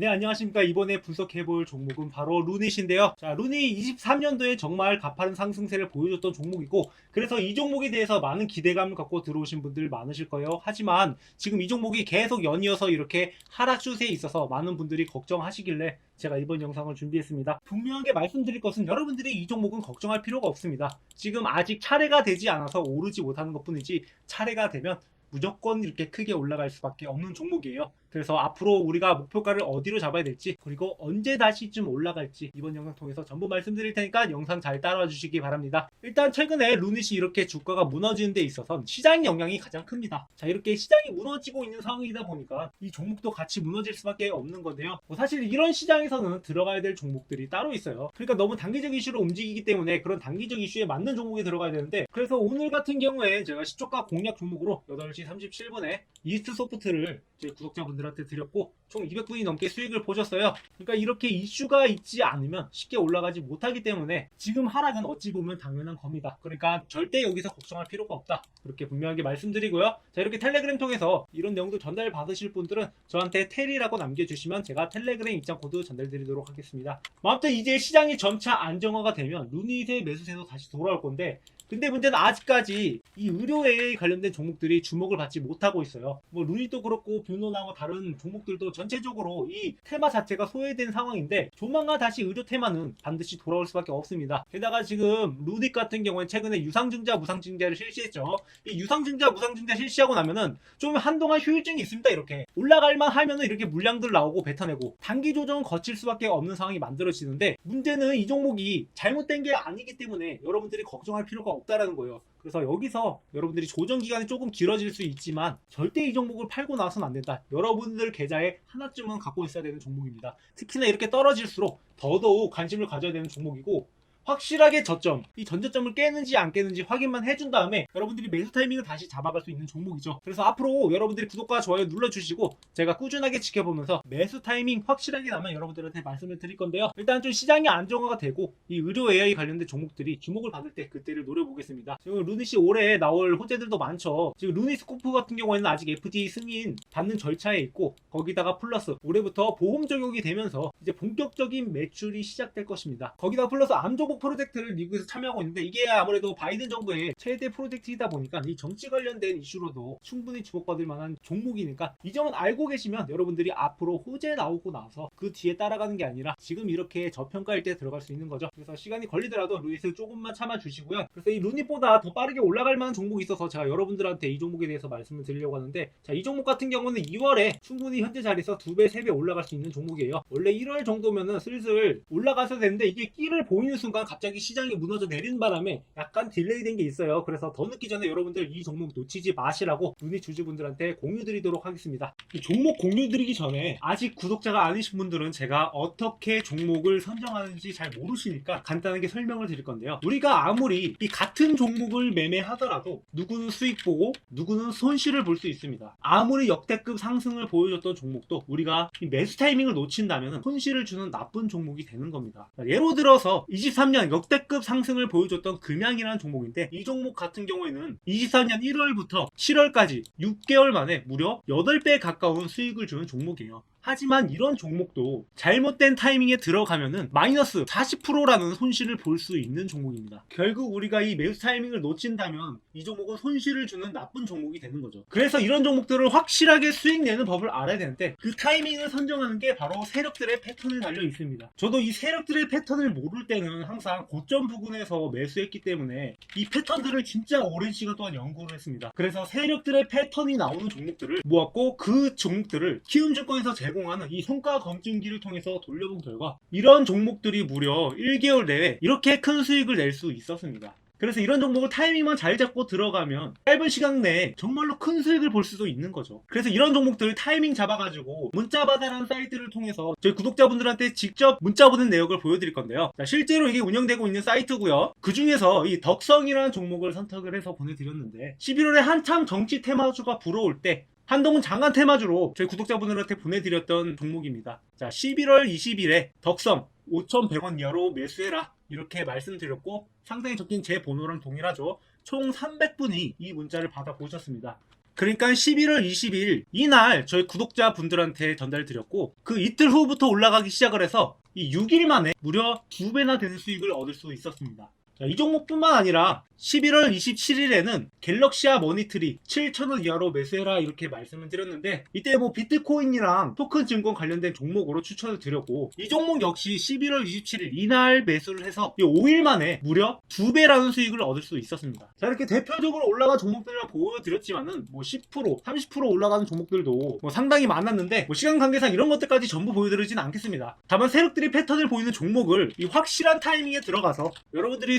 네, 안녕하십니까. 이번에 분석해볼 종목은 바로 루닛인데요. 자, 루닛 23년도에 정말 가파른 상승세를 보여줬던 종목이고, 그래서 이 종목에 대해서 많은 기대감을 갖고 들어오신 분들 많으실 거예요. 하지만 지금 이 종목이 계속 연이어서 이렇게 하락 추세에 있어서 많은 분들이 걱정하시길래 제가 이번 영상을 준비했습니다. 분명하게 말씀드릴 것은 여러분들이 이 종목은 걱정할 필요가 없습니다. 지금 아직 차례가 되지 않아서 오르지 못하는 것 뿐이지 차례가 되면 무조건 이렇게 크게 올라갈 수밖에 없는 종목이에요. 그래서 앞으로 우리가 목표가를 어디로 잡아야 될지 그리고 언제 다시 좀 올라갈지 이번 영상 통해서 전부 말씀드릴 테니까 영상 잘 따라와 주시기 바랍니다. 일단 최근에 루닛이 이렇게 주가가 무너지는 데 있어서 시장 영향이 가장 큽니다. 자 이렇게 시장이 무너지고 있는 상황이다 보니까 이 종목도 같이 무너질 수밖에 없는 건데요. 뭐 사실 이런 시장에서는 들어가야 될 종목들이 따로 있어요. 그러니까 너무 단기적 이슈로 움직이기 때문에 그런 단기적 이슈에 맞는 종목이 들어가야 되는데 그래서 오늘 같은 경우에 제가 시초가 공략 종목으로 8시 37분에 이스트 소프트를 제 구독자분들한테 드렸고 총 200분이 넘게 수익을 보셨어요. 그러니까 이렇게 이슈가 있지 않으면 쉽게 올라가지 못하기 때문에 지금 하락은 어찌 보면 당연한 겁니다. 그러니까 절대 여기서 걱정할 필요가 없다. 그렇게 분명하게 말씀드리고요. 자 이렇게 텔레그램 통해서 이런 내용도 전달 받으실 분들은 저한테 텔이라고 남겨주시면 제가 텔레그램 입장 코드 전달드리도록 하겠습니다. 뭐 아무튼 이제 시장이 점차 안정화가 되면 루닛의 매수세도 다시 돌아올 건데 근데 문제는 아직까지 이 의료에 관련된 종목들이 주목을 받지 못하고 있어요. 뭐 루닛도 그렇고 뷰노나와 다른 종목들도 전체적으로 이 테마 자체가 소외된 상황인데 조만간 다시 의료 테마는 반드시 돌아올 수밖에 없습니다. 게다가 지금 루닛 같은 경우에 최근에 유상증자 무상증자를 실시했죠. 이 유상증자 무상증자 실시하고 나면은 좀 한동안 효율증이 있습니다. 이렇게 올라갈만 하면은 이렇게 물량들 나오고 뱉어내고 단기 조정 거칠 수밖에 없는 상황이 만들어지는데 문제는 이 종목이 잘못된 게 아니기 때문에 여러분들이 걱정할 필요가 없다라는 거예요. 그래서 여기서 여러분들이 조정 기간이 조금 길어질 수 있지만 절대 이 종목을 팔고 나서는 안 된다. 여러분들 계좌에 하나쯤은 갖고 있어야 되는 종목입니다. 특히나 이렇게 떨어질수록 더더욱 관심을 가져야 되는 종목이고 확실하게 저점, 이 전저점을 깨는지 안 깨는지 확인만 해준 다음에 여러분들이 매수 타이밍을 다시 잡아갈 수 있는 종목이죠. 그래서 앞으로 여러분들이 구독과 좋아요 눌러주시고 제가 꾸준하게 지켜보면서 매수 타이밍 확실하게 나면 여러분들한테 말씀을 드릴 건데요. 일단 좀 시장이 안정화가 되고 이 의료 AI 관련된 종목들이 주목을 받을 때 그때를 노려보겠습니다. 지금 루닛이 올해 나올 호재들도 많죠. 지금 루닛 스코프 같은 경우에는 아직 FDA 승인 받는 절차에 있고 거기다가 플러스 올해부터 보험 적용이 되면서 이제 본격적인 매출이 시작될 것입니다. 거기다 플러스 암 조복 프로젝트를 미국에서 참여하고 있는데 이게 아무래도 바이든 정부의 최대 프로젝트이다 보니까 이 정치 관련된 이슈로도 충분히 주목받을 만한 종목이니까 이 점은 알고 계시면 여러분들이 앞으로 호재 나오고 나서 그 뒤에 따라가는 게 아니라 지금 이렇게 저평가일 때 들어갈 수 있는 거죠. 그래서 시간이 걸리더라도 루닛을 조금만 참아주시고요. 그래서 이 루닛보다 더 빠르게 올라갈 만한 종목이 있어서 제가 여러분들한테 이 종목에 대해서 말씀을 드리려고 하는데 자, 이 종목 같은 경우는 2월에 충분히 현재 자리에서 2배, 3배 올라갈 수 있는 종목이에요. 원래 1월 정도면은 슬슬 올라가서 되는데 이게 끼를 보이는 순간 갑자기 시장이 무너져 내리는 바람에 약간 딜레이 된 게 있어요. 그래서 더 늦기 전에 여러분들 이 종목 놓치지 마시라고 루닛 주주분들한테 공유 드리도록 하겠습니다. 이 종목 공유 드리기 전에 아직 구독자가 아니신 분들은 제가 어떻게 종목을 선정하는지 잘 모르시니까 간단하게 설명을 드릴 건데요. 우리가 아무리 이 같은 종목을 매매하더라도 누구는 수익 보고 누구는 손실을 볼 수 있습니다. 아무리 역대급 상승을 보여줬던 종목도 우리가 이 매수 타이밍을 놓친다면 손실을 주는 나쁜 종목이 되는 겁니다. 예로 들어서 23년 역대급 상승을 보여줬던 금양이라는 종목인데 이 종목 같은 경우에는 24년 1월부터 7월까지 6개월 만에 무려 8배 가까운 수익을 주는 종목이에요. 하지만 이런 종목도 잘못된 타이밍에 들어가면은 마이너스 40%라는 손실을 볼 수 있는 종목입니다. 결국 우리가 이 매수 타이밍을 놓친다면 이 종목은 손실을 주는 나쁜 종목이 되는 거죠. 그래서 이런 종목들을 확실하게 수익 내는 법을 알아야 되는데 그 타이밍을 선정하는 게 바로 세력들의 패턴에 달려 있습니다. 저도 이 세력들의 패턴을 모를 때는 항상 고점 부근에서 매수했기 때문에 이 패턴들을 진짜 오랜 시간 동안 연구를 했습니다. 그래서 세력들의 패턴이 나오는 종목들을 모았고 그 종목들을 키움증권에서 제공 하는 이 성과 검증기를 통해서 돌려본 결과 이런 종목들이 무려 1개월 내에 이렇게 큰 수익을 낼 수 있었습니다. 그래서 이런 종목을 타이밍만 잘 잡고 들어가면 짧은 시간 내에 정말로 큰 수익을 볼 수도 있는 거죠. 그래서 이런 종목들 타이밍 잡아가지고 문자바다라는 사이트를 통해서 저희 구독자분들한테 직접 문자 보낸 내역을 보여드릴 건데요. 자, 실제로 이게 운영되고 있는 사이트고요. 그 중에서 이 덕성이라는 종목을 선택을 해서 보내드렸는데 11월에 한참 정치 테마주가 불어올 때 한동훈 장관 테마주로 저희 구독자분들한테 보내드렸던 종목입니다. 자, 11월 20일에 덕성 5,100원 이하로 매수해라. 이렇게 말씀드렸고 상당히 적힌 제 번호랑 동일하죠. 총 300분이 이 문자를 받아 보셨습니다. 그러니까 11월 22일 이날 저희 구독자분들한테 전달드렸고 그 이틀 후부터 올라가기 시작을 해서 이 6일 만에 무려 두 배나 되는 수익을 얻을 수 있었습니다. 자, 이 종목뿐만 아니라 11월 27일에는 갤럭시아 머니트리 7,000원 이하로 매수해라 이렇게 말씀을 드렸는데 이때 뭐 비트코인이랑 토큰 증권 관련된 종목으로 추천을 드렸고 이 종목 역시 11월 27일 이날 매수를 해서 이 5일 만에 무려 두 배라는 수익을 얻을 수 있었습니다. 자 이렇게 대표적으로 올라간 종목들만 보여드렸지만은 뭐 10% 30% 올라가는 종목들도 뭐 상당히 많았는데 뭐 시간 관계상 이런 것들까지 전부 보여드리진 않겠습니다. 다만 세력들이 패턴을 보이는 종목을 이 확실한 타이밍에 들어가서 여러분들이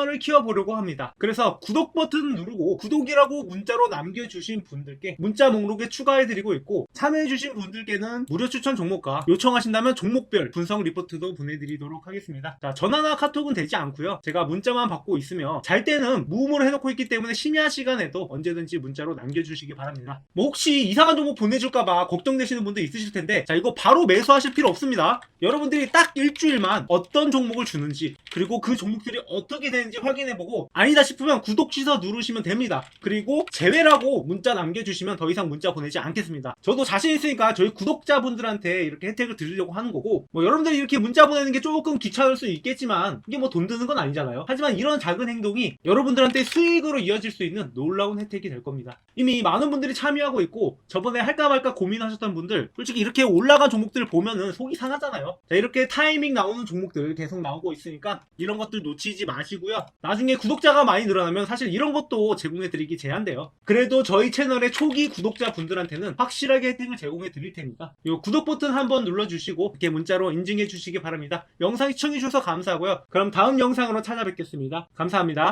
널을 키워보려고 합니다. 그래서 구독 버튼 누르고 구독이라고 문자로 남겨주신 분들께 문자 목록에 추가해드리고 있고 참여해주신 분들께는 무료 추천 종목과 요청하신다면 종목별 분석 리포트도 보내드리도록 하겠습니다. 자, 전화나 카톡은 되지 않고요. 제가 문자만 받고 있으며 잘 때는 무음으로 해놓고 있기 때문에 심야 시간에도 언제든지 문자로 남겨주시기 바랍니다. 뭐 혹시 이상한 종목 보내줄까봐 걱정되시는 분들 있으실 텐데 자 이거 바로 매수하실 필요 없습니다. 여러분들이 딱 일주일만 어떤 종목을 주는지 그리고 그 종목들이 어떻게 되 는지 확인해보고 아니다 싶으면 구독 취소 누르시면 됩니다. 그리고 제외라고 문자 남겨주시면 더 이상 문자 보내지 않겠습니다. 저도 자신 있으니까 저희 구독자분들한테 이렇게 혜택을 드리려고 하는 거고 뭐 여러분들이 이렇게 문자 보내는 게 조금 귀찮을 수 있겠지만 이게 뭐 돈 드는 건 아니잖아요. 하지만 이런 작은 행동이 여러분들한테 수익으로 이어질 수 있는 놀라운 혜택이 될 겁니다. 이미 많은 분들이 참여하고 있고 저번에 할까 말까 고민하셨던 분들 솔직히 이렇게 올라간 종목들 보면은 속이 상하잖아요. 자, 이렇게 타이밍 나오는 종목들 계속 나오고 있으니까 이런 것들 놓치지 마시고요. 나중에 구독자가 많이 늘어나면 사실 이런 것도 제공해 드리기 제한돼요. 그래도 저희 채널의 초기 구독자 분들한테는 확실하게 혜택을 제공해 드릴 테니까 이 구독 버튼 한번 눌러주시고 이렇게 문자로 인증해 주시기 바랍니다. 영상 시청해 주셔서 감사하고요. 그럼 다음 영상으로 찾아뵙겠습니다. 감사합니다.